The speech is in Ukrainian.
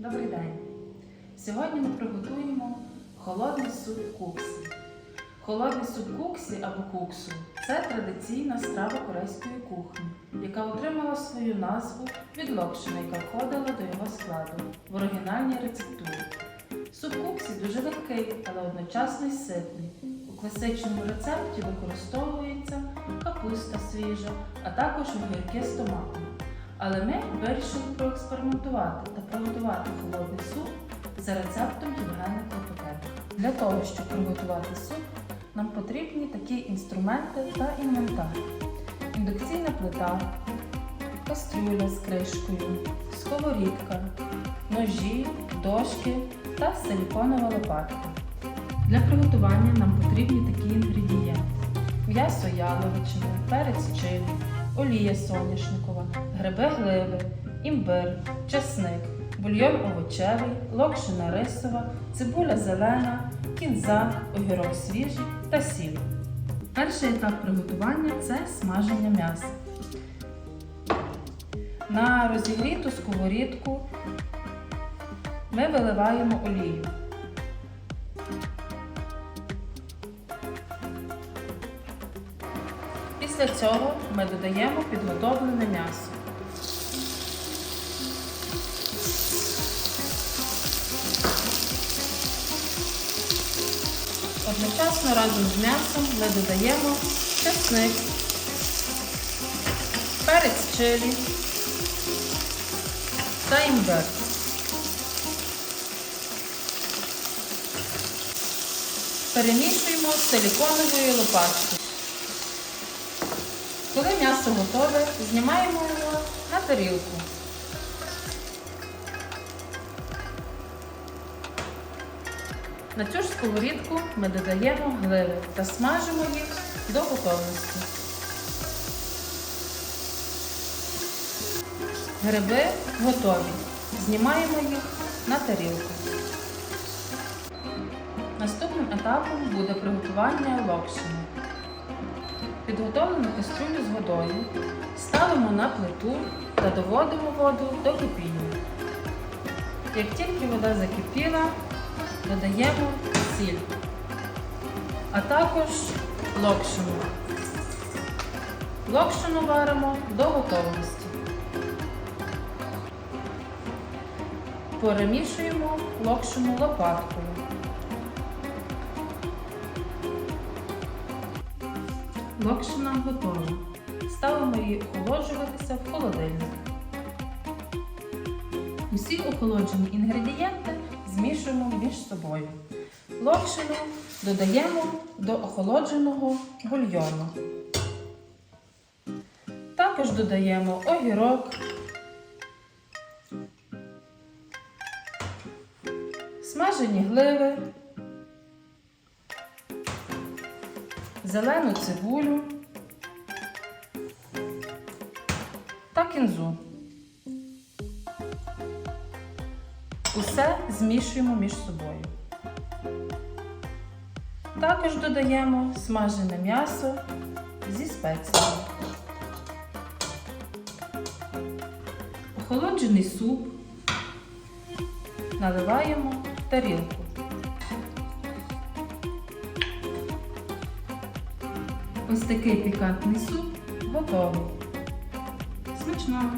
Добрий день! Сьогодні ми приготуємо холодний суп куксі. Холодний суп куксі або куксу це традиційна страва корейської кухні, яка отримала свою назву від локшини, яка входила до його складу в оригінальній рецептурі. Суп куксі дуже легкий, але одночасно й ситний. У класичному рецепті використовується капуста свіжа, а також огірки з томатом. Але ми вирішили проекспериментувати та приготувати холодний суп за рецептом Євгена Клопотенка. Для того, щоб приготувати суп, нам потрібні такі інструменти та інвентар. Індукційна плита, кастрюля з кришкою, сковорідка, ножі, дошки та силіконова лопатка. Для приготування нам потрібні такі інгредієнти: м'ясо яловичини, перець чилі, олія соняшникова, гриби гливи, імбир, чесник, бульйон овочевий, локшина рисова, цибуля зелена, кінза, огірок свіжий та сіль. Перший етап приготування це смаження м'яса. На розігріту сковорідку ми виливаємо олію. Після цього ми додаємо підготовлене м'ясо. Одночасно разом з м'ясом ми додаємо чесник, перець чилі та імбир. Перемішуємо силіконовою лопаткою. Коли м'ясо готове, знімаємо його на тарілку. На цю ж сковорідку ми додаємо гливи та смажимо їх до готовності. Гриби готові. Знімаємо їх на тарілку. Наступним етапом буде приготування локшини. Підготовлену кастрюлю з водою ставимо на плиту та доводимо воду до кипіння. Як тільки вода закипіла, додаємо сіль, а також локшину. Локшину варимо до готовності. Перемішуємо локшину лопаткою. Локшина готова. Ставимо її охолоджуватися в холодильник. Усі охолоджені інгредієнти змішуємо між собою. Локшину додаємо до охолодженого бульйону. Також додаємо огірок, смажені гливи, зелену цибулю та кінзу. Усе змішуємо між собою. Також додаємо смажене м'ясо зі спеціями. Охолоджений суп наливаємо в тарілку. Ось такий пікантний суп готовий. Смачного!